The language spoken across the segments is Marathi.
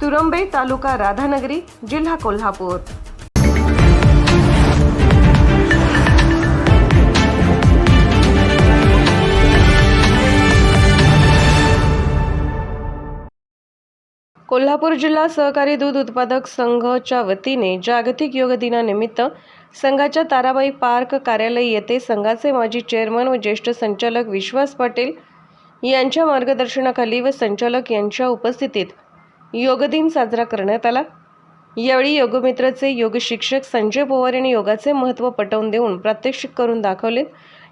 तुरंबे तालुका राधानगरी जिल्हा कोल्हापूर. कोल्हापूर जिल्हा सहकारी दूध उत्पादक संघच्या वतीने जागतिक योग दिनानिमित्त संघाच्या ताराबाई पार्क कार्यालय येथे संघाचे माजी चेअरमन व ज्येष्ठ संचालक विश्वास पाटील यांच्या मार्गदर्शनाखाली व संचालक यांच्या उपस्थितीत योग दिन साजरा करण्यात आला. यावेळी योगमित्राचे योग शिक्षक संजय पवार यांनी योगाचे महत्त्व पटवून देऊन प्रात्यक्षिक करून दाखवले.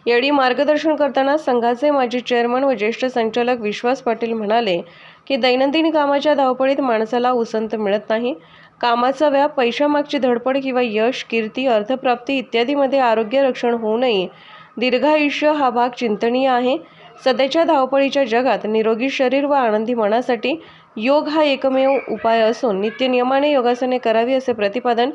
यावेळी मार्गदर्शन करताना संघाचे माजी चेअरमन व ज्येष्ठ संचालक विश्वास पाटील म्हणाले की दैनंदिन कामाच्या धावपळीत माणसाला उसंत मिळत नाही. कामाचा व्याप पैशामागची धडपड किंवा यश कीर्ती अर्थप्राप्ती इत्यादीमध्ये आरोग्य रक्षण होऊ नये. दीर्घायुष्य हा भाग चिंतनीय आहे. सध्याच्या धावपळीच्या जगात निरोगी शरीर व आनंदी मनासाठी योग हा एकमेव उपाय असून नित्यनियमाने योगासने करावी असे प्रतिपादन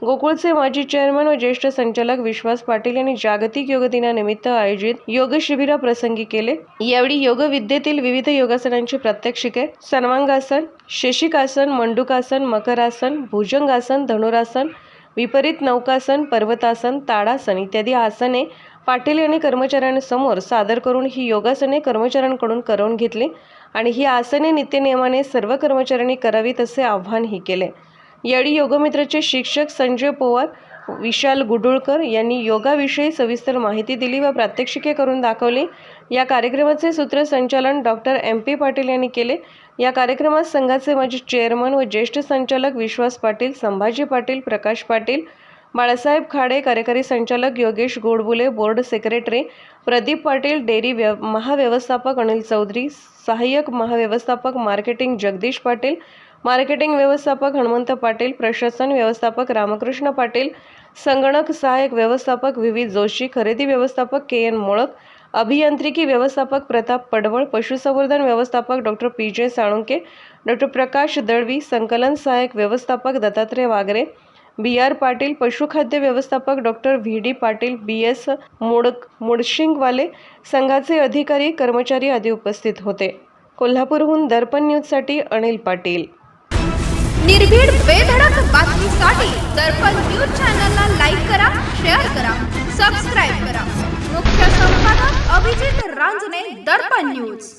गोकुळचे माजी चेअरमन व ज्येष्ठ संचालक विश्वास पाटील यांनी जागतिक योग दिनानिमित्त आयोजित योग शिबिराप्रसंगी केले. यावेळी योग विद्येतील विविध योगासनांची प्रात्यक्षिके सर्वांगासन शेषिकासन मंडुकासन मकरासन भुजंगासन धनुरासन विपरीत नौकासन पर्वतासन ताडासन इत्यादी आसने पाटील यांनी कर्मचाऱ्यांसमोर सादर करून ही योगासने कर्मचाऱ्यांकडून करवून घेतली आणि ही आसने नित्यनियमाने सर्व कर्मचाऱ्यांनी करावीत असे आव्हानही केले. यावेळी योगमित्राचे शिक्षक संजय पवार विशाल गुडुळकर यांनी योगाविषयी सविस्तर माहिती दिली व प्रात्यक्षिके करून दाखवली. या कार्यक्रमाचे सूत्रसंचालन डॉक्टर एम पी पाटील यांनी केले. या कार्यक्रमात संघाचे माजी चेअरमन व ज्येष्ठ संचालक विश्वास पाटील संभाजी पाटील प्रकाश पाटील बाळासाहेब खाडे कार्यकारी संचालक Yogesh Godbule board secretary Pradeep Patil dairy व्य महाव्यवस्थापक अनिल चौधरी सहाय्यक महाव्यवस्थापक मार्केटिंग जगदीश पाटील मार्केटिंग व्यवस्थापक हनुमंत पाटील प्रशासन व्यवस्थापक रामकृष्ण पाटील संगणक सहाय्यक व्यवस्थापक विविध जोशी खरेदी व्यवस्थापक के एन मोळक अभियांत्रिकी व्यवस्थापक प्रताप पडवळ पशुसंवर्धन व्यवस्थापक डॉक्टर पी. जे. साळुंके डॉक्टर प्रकाश दळवी संकलन सहाय्यक व्यवस्थापक दत्तात्रय वागरे बी आर पाटील पशुखाद्य व्यवस्थापक doctor V D Patil B S Modak मोडशिंगवाले संघाचे अधिकारी कर्मचारी आदी उपस्थित होते. कोल्हापूरहून दर्पण न्यूजसाठी अनिल पाटील. निर्भीड बेधडक बातमीसाठी दर्पण न्यूज चॅनलला लाईक करा शेअर करा सबस्क्राईब करा. मुख्य संपादक अभिजित रांजणे दर्पण न्यूज.